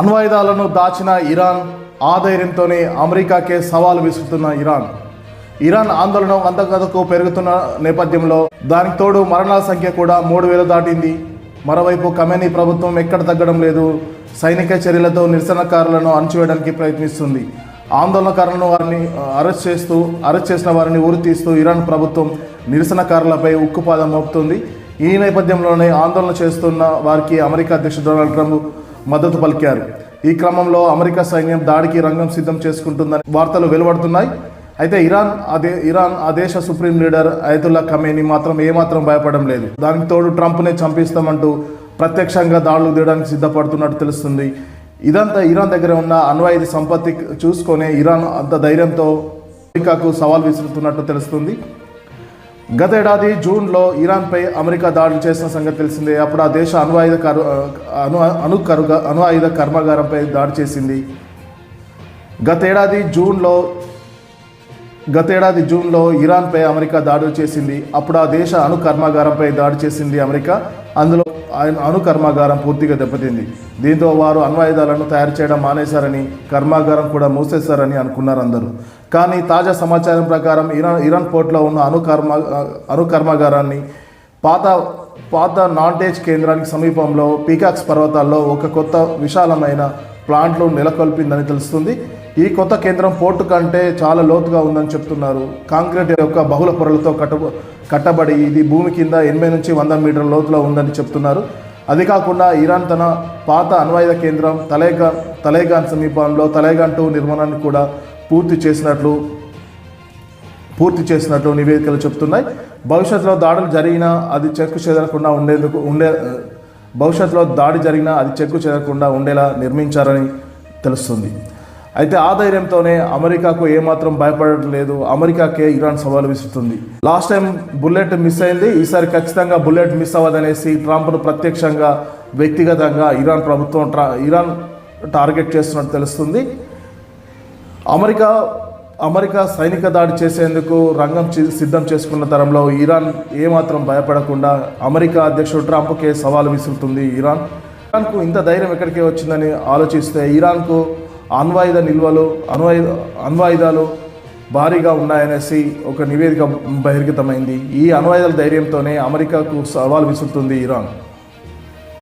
అణ్వాయుధాలను దాచిన ఇరాన్ ఆ ధైర్యంతోనే అమెరికాకే సవాల్ విసురుతున్న ఇరాన్. ఇరాన్ ఆందోళన అంతగతకు పెరుగుతున్న నేపథ్యంలో దానికి తోడు మరణాల సంఖ్య కూడా మూడు వేలు దాటింది. మరోవైపు కమెనీ ప్రభుత్వం ఎక్కడ తగ్గడం లేదు. సైనిక చర్యలతో నిరసనకారులను అణచివేయడానికి ప్రయత్నిస్తుంది. ఆందోళనకారులను వారిని అరెస్ట్ చేస్తూ అరెస్ట్ చేసిన వారిని ఊరి తీస్తూ ఇరాన్ ప్రభుత్వం నిరసనకారులపై ఉక్కుపాదం మోపుతుంది. ఈ నేపథ్యంలోనే ఆందోళన చేస్తున్న వారికి అమెరికా అధ్యక్షుడు డొనాల్డ్ ట్రంప్ మద్దతు పలికారు. ఈ క్రమంలో అమెరికా సైన్యం దాడికి రంగం సిద్ధం చేసుకుంటుందని వార్తలు వెలువడుతున్నాయి. అయితే ఇరాన్ అదే ఇరాన్ ఆ దేశ సుప్రీం లీడర్ అయతుల్లా ఖమేని మాత్రం ఏమాత్రం భయపడడం లేదు. దానికి తోడు ట్రంప్నే చంపిస్తామంటూ ప్రత్యక్షంగా దాడులు తీయడానికి సిద్ధపడుతున్నట్టు తెలుస్తుంది. ఇదంతా ఇరాన్ దగ్గర ఉన్న అణ్వాయుధ సంపత్తి చూసుకొని ఇరాన్ అంత ధైర్యంతో అమెరికాకు సవాల్ విసురుతున్నట్టు తెలుస్తుంది. గత ఏడాది జూన్లో ఇరాన్పై అమెరికా దాడులు చేసిన సంగతి తెలిసిందే. అప్పుడు ఆ దేశ అణ్వాయుధ కరు అణు అణు కరుగ అణు ఆయుధ కర్మాగారంపై దాడి చేసింది. గతేడాది జూన్లో గతేడాది జూన్లో ఇరాన్పై అమెరికా దాడులు చేసింది. అప్పుడు ఆ దేశ అణు కర్మాగారంపై దాడి చేసింది అమెరికా. అందులో ఆయన అణు కర్మాగారం పూర్తిగా దెబ్బతింది. దీంతో వారు అణ్వాయుధాలను తయారు చేయడం మానేశారని కర్మాగారం కూడా మూసేశారని అనుకున్నారు అందరూ. కానీ తాజా సమాచారం ప్రకారం ఇరాన్ ఇరాన్ పోర్ట్లో ఉన్న అణు కర్మ అణు కర్మాగారాన్ని పాత పాత నాంటేజ్ కేంద్రానికి సమీపంలో పీకాక్స్ పర్వతాల్లో ఒక కొత్త విశాలమైన ప్లాంట్లు నెలకొల్పిందని తెలుస్తుంది. ఈ కొత్త కేంద్రం పోర్టు కంటే చాలా లోతుగా ఉందని చెప్తున్నారు. కాంక్రీట్ యొక్క బహుళ పొరలతో కట్ట కట్టబడి ఇది భూమి కింద ఎనభై నుంచి వంద మీటర్ల లోతులో ఉందని చెప్తున్నారు. అది కాకుండా ఇరాన్ తన పాత అణ్వాయుధ కేంద్రం తలేగా తలేగాన్ సమీపంలో తలేగాన్ టూ నిర్మాణాన్ని కూడా పూర్తి చేసినట్లు పూర్తి చేసినట్లు నివేదికలు చెప్తున్నాయి. భవిష్యత్తులో దాడులు జరిగినా అది చెక్కు చెదరకుండా ఉండేందుకు ఉండే భవిష్యత్తులో దాడి జరిగినా అది చెక్కు చెదరకుండా ఉండేలా నిర్మించారని తెలుస్తుంది. అయితే ఆ ధైర్యంతోనే అమెరికాకు ఏమాత్రం భయపడటం లేదు. అమెరికాకే ఇరాన్ సవాలు విసురుతుంది. లాస్ట్ టైం బుల్లెట్ మిస్ అయింది. ఈసారి ఖచ్చితంగా బుల్లెట్ మిస్ అవ్వదనేసి ట్రంప్ను ప్రత్యక్షంగా వ్యక్తిగతంగా ఇరాన్ ప్రభుత్వం ట్రా ఇరాన్ టార్గెట్ చేస్తున్నట్టు తెలుస్తుంది. అమెరికా అమెరికా సైనిక దాడి చేసేందుకు రంగం సిద్ధం చేసుకున్న తరంలో ఇరాన్ ఏమాత్రం భయపడకుండా అమెరికా అధ్యక్షుడు ట్రంప్కే సవాలు విసురుతుంది ఇరాన్. ఇరాన్కు ఇంత ధైర్యం ఎక్కడికే వచ్చిందని ఆలోచిస్తే ఇరాన్కు అణ్వాయుధ నిల్వలు అణ్వాయు అణ్వాయుధాలు భారీగా ఉన్నాయనేసి ఒక నివేదిక బహిర్గతమైంది. ఈ అణ్వాయుధాల ధైర్యంతోనే అమెరికాకు సవాలు విసురుతుంది ఇరాన్.